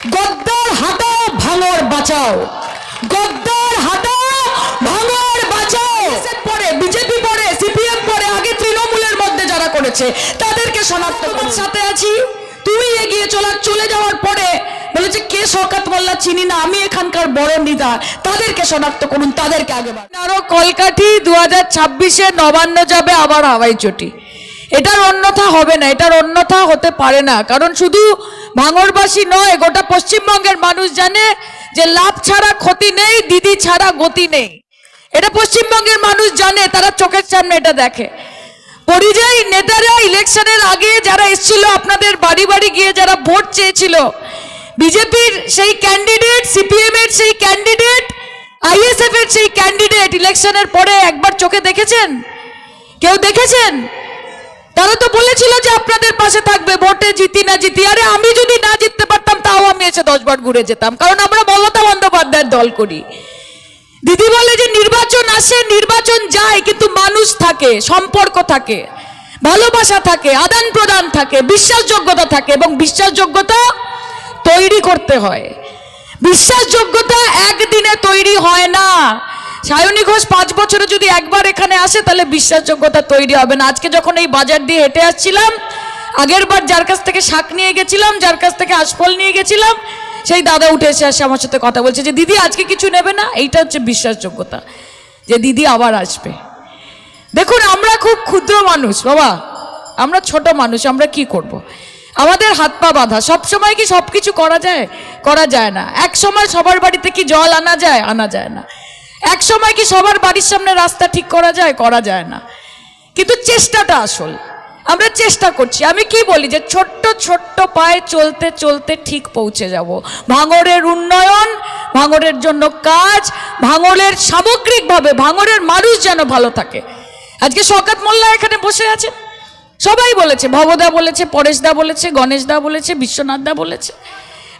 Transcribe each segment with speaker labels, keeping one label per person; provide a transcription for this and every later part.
Speaker 1: গদ্দার হাটাও ভাঙর বাঁচাও। গদ্দার হাটাও ভাঙর বাঁচাও। পরে বিজেপি পরে সিপিএম পরে আগে তৃণমূলের মধ্যে যারা করেছে তাদেরকে শনাক্ত করার সাথে আছি। তুই এগিয়ে চলা চলে যাওয়ার পরে বলেছে কে শওকত মোল্লা চিনি না? আমি এখানকার বড় নেতা। তাদেরকে শনাক্ত করুন তাদেরকে আগে।
Speaker 2: আরও কলকাঠি দু হাজার ছাব্বিশে নবান্ন যাবে আবার হাওয়াই চটি এটার অন্যথা হবে না, এটার অন্যথা হতে পারে না। কারণ শুধু ভাঙরবাসী নয়, গোটা পশ্চিমবঙ্গের মানুষ জানে যে লাভ ছাড়া ক্ষতি নেই, দিদি ছাড়া গতি নেই। এটা পশ্চিমবঙ্গের মানুষ জানে, তারা চোখের সামনে এটা দেখে। পরিযায়ী নেতারা ইলেকশনের আগে যারা এসেছিল, আপনাদের বাড়ি বাড়ি গিয়ে যারা ভোট চেয়েছিল, বিজেপির সেই ক্যান্ডিডেট সিপিএম এর সেই ক্যান্ডিডেট আইএসএফ এর সেই ক্যান্ডিডেট ইলেকশনের পরে একবার চোখে দেখেছেন? কেউ দেখেছেন? তারা তো বলেছিল যে আপনাদের পাশে থাকবে, ভোটে জিতি না জিতি। আরে আমি যদি না জিততে পারতাম, তাও আমি এসে দশ বার ঘুরে যেতাম। কারণ আমরা মমতা বন্দ্যোপাধ্যায়ের দল করি। দিদি বলে যে নির্বাচন আসে, নির্বাচন যায়, কিন্তু মানুষ থাকে, সম্পর্ক থাকে, ভালোবাসা থাকে, আদান প্রদান থাকে, বিশ্বাসযোগ্যতা থাকে এবং বিশ্বাসযোগ্যতা তৈরি করতে হয়। বিশ্বাসযোগ্যতা একদিনে তৈরি হয় না সায়নী ঘোষ পাঁচ বছরে যদি একবার এখানে আসে, তাহলে বিশ্বাসযোগ্যতা তৈরি হবে না। আজকে যখন এই বাজার দিয়ে হেঁটে আসছিলাম, আগের বার যার কাছ থেকে শাক নিয়ে গেছিলাম, যার কাছ থেকে আশফল নিয়ে গেছিলাম, সেই দাদা উঠে এসে আসে আমার সাথে কথা বলছে যে, দিদি, আজকে কিছু নেবে না? এইটা হচ্ছে বিশ্বাসযোগ্যতা, যে দিদি আবার আসবে। দেখুন, আমরা খুব ক্ষুদ্র মানুষ, বাবা। আমরা ছোট মানুষ, আমরা কি করব। আমাদের হাত পা বাঁধা। সব সময় কি সব কিছু করা যায়? করা যায় না। এক সময় সবার বাড়িতে কি জল আনা যায়? আনা যায় না। এক সময় কি সবার বাড়ির সামনে রাস্তা ঠিক করা যায় করা যায় না? কিন্তু চেষ্টাটা আসল। আমরা চেষ্টা করছি। আমি কি বলি যে ছোট্ট ছোট্ট পায়ে চলতে চলতে ঠিক পৌঁছে যাব। ভাঙরের উন্নয়ন ভাঙরের জন্য কাজ ভাঙরের সামগ্রিকভাবে ভাঙরের মানুষ যেন ভালো থাকে। আজকে শওকত মোল্লা এখানে বসে আছে। সবাই বলেছে, ভবদা বলেছে, পরেশদা বলেছে, গণেশদা বলেছে, বিশ্বনাথদা বলেছে।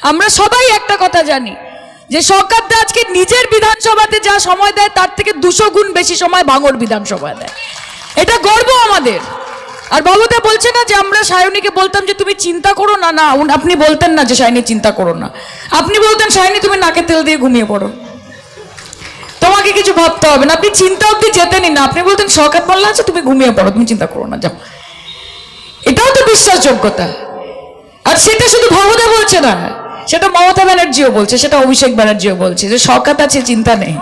Speaker 2: আমরা সবাই একটা কথা জানি যে সরকার দা আজকে বিধানসভাতে যা সময় দেয়, তার থেকে দুশো গুণ বেশি সময় ভাঙর বিধানসভায় দেয়। এটা গর্ব আমাদের। আর বাবুদা বলছে না যে আমরা সায়নীকে বলতাম যে তুমি চিন্তা করো না না আপনি বলতেন না যে সায়নী চিন্তা করো না। আপনি বলতেন, সায়নী, তুমি নাকে তেল দিয়ে ঘুমিয়ে পড়ো। তোমাকে কিছু ভাবতে হবে না। আপনি চিন্তা অব্দি যেতেনই না। আপনি বলতেন, শওকত মোল্লা আছে, তুমি ঘুমিয়ে পড়ো, তুমি চিন্তা করো না, যাও। এটাও তো বিশ্বাসযোগ্যতা। আর সেটা শুধু ভবদা বলছে না। সেটা মমতা ব্যানার্জিও বলছে, সেটা অভিষেক ব্যানার্জিও বলছে, যে শওকত আছে চিন্তা নেই।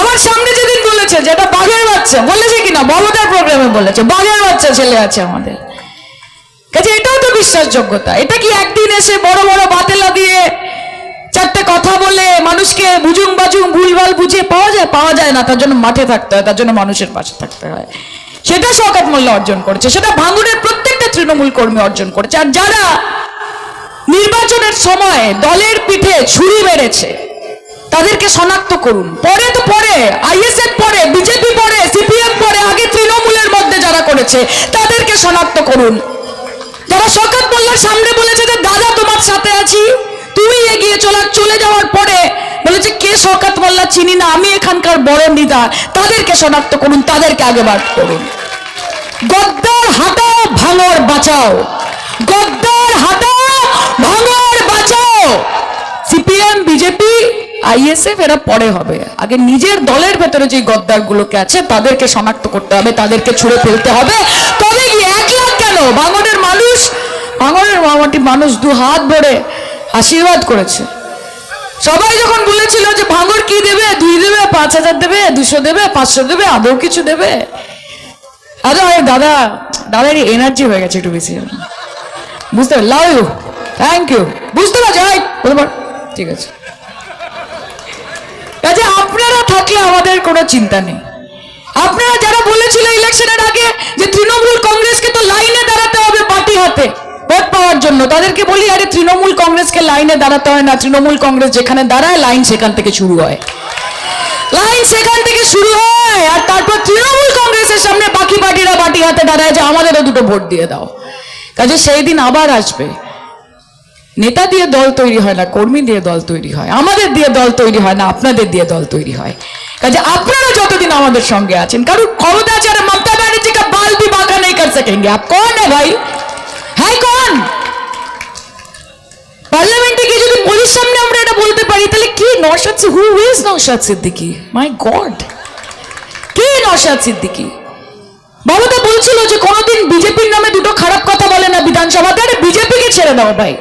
Speaker 2: আমার সামনে যেদিন বলেছে যেটা বাঘের বাচ্চা, বলেছে কিনা? মমতার প্রোগ্রামে বলেছে, বাঘের বাচ্চা ছেলে আছে আমাদের। কাজে এটাও তো বিশ্বাসযোগ্যতা। এটা কি একদিন এসে বড় বড় বাতেলা দিয়ে চারটে কথা বলে মানুষকে বুঝুং বাজুং ভুলভাল বুঝিয়ে পাওয়া যায়? পাওয়া যায় না, তার জন্য মাঠে থাকতে হয়, তার জন্য মানুষের পাশে থাকতে হয়। সেটা শওকত মূল্য অর্জন করেছে, সেটা ভাঙুরের প্রত্যেকটা তৃণমূল কর্মী অর্জন করেছে। আর যারা নির্বাচনের সময় দলের পিঠে ছুরি মেরেছে তাদেরকে শনাক্ত করুন। পরে তো পরে, আইএসএফ পরে, বিজেপি পরে, সিপিএম পরে, আগে তৃণমূলের মধ্যে যারা করেছে, তাদেরকে শনাক্ত করুন। যারা শওকত মোল্লার সামনে বলেছে যে, দাদা, তোমার সাথে আছি, তুমি এগিয়ে চলা, চলে যাওয়ার পরে, বলেছে, কে শওকত মোল্লা চিনি না, আমি এখানকার বড় নিদা তাদেরকে শনাক্ত করুন, তাদেরকে আগে বার করুন গদ্দার হাটাও, ভাঙর বাঁচাও। গদ্দার হাটাও ভাঙর বাঁচাও সিপিএম, বিজেপি, আইএসএফ, এরা পরে হবে। আগে নিজের দলের ভেতরে যে গদ্দারগুলোকে আছে, তাদেরকে শনাক্ত করতে হবে, তাদেরকে ছুড়ে ফেলতে হবে। তবে কি এক লাখ কেন? ভাঙনের মানুষ, ভাঙনের মামাটি মানুষ দু হাত ভরে আশীর্বাদ করেছে। সবাই যখন বলেছিল যে ভাঙর কি দেবে? দুই দেবে, পাঁচ হাজার দেবে, দুশো দেবে, পাঁচশো দেবে, আদৌ কিছু দেবে? আরে দাদা, দাদার এনার্জি হয়ে গেছে একটু বেশি। বুঝতে ইউ থ্যাংক ইউ বুঝতে পারছি বলতে ঠিক আছে। কাজে আপনারা থাকলে আমাদের কোনো চিন্তা নেই। আপনারা যারা বলেছিল ইলেকশনের আগে যে তৃণমূল কংগ্রেসকে তো লাইনে দাঁড়াতে হবে পার্টি হাতে, ভোট পাওয়ার জন্য, তাদেরকে বলি, আরে তৃণমূল কংগ্রেসকে লাইনে দাঁড়াতে হয় না, তৃণমূল কংগ্রেস যেখানে দাঁড়ায়, লাইন সেখান থেকে শুরু হয়। লাইন সেখান থেকে শুরু হয়, আর তারপর তৃণমূল কংগ্রেসের সামনে বাকি পার্টিরা পার্টি হাতে দাঁড়ায় যে আমাদেরও দুটো ভোট দিয়ে দাও। কাজে সেই দিন আবার আসবে। নেতা দিয়ে দল তৈরি হয় না, কর্মী দিয়ে দল তৈরি হয়, আমাদের দিয়ে দল তৈরি হয় না, আপনাদের দিয়ে দল তৈরি হয়। কাজে আপনারা যতদিন আমাদের সঙ্গে আছেন কারণ ক্ষমতা আছে মমতা ব্যানার্জিকে কা বাঁকা নেই কর সকেঙ্গে আপ কোন হ্যাঁ ভাই? হ্যাঁ কন? পার্লামেন্টে গিয়ে
Speaker 1: যদি পুলিশ সামনে আমরা এটা বলতে পারি, তাহলে কি Naushad who is Naushad Siddiqui? My god কে নশাদ সিদ্দিকি? বাবা তো বলছিল যে কোনোদিন বিজেপির নামে দুটো খারাপ কথা বলে না বিধানসভাতে, আরে বিজেপিকে ছেড়ে দাও ভাই।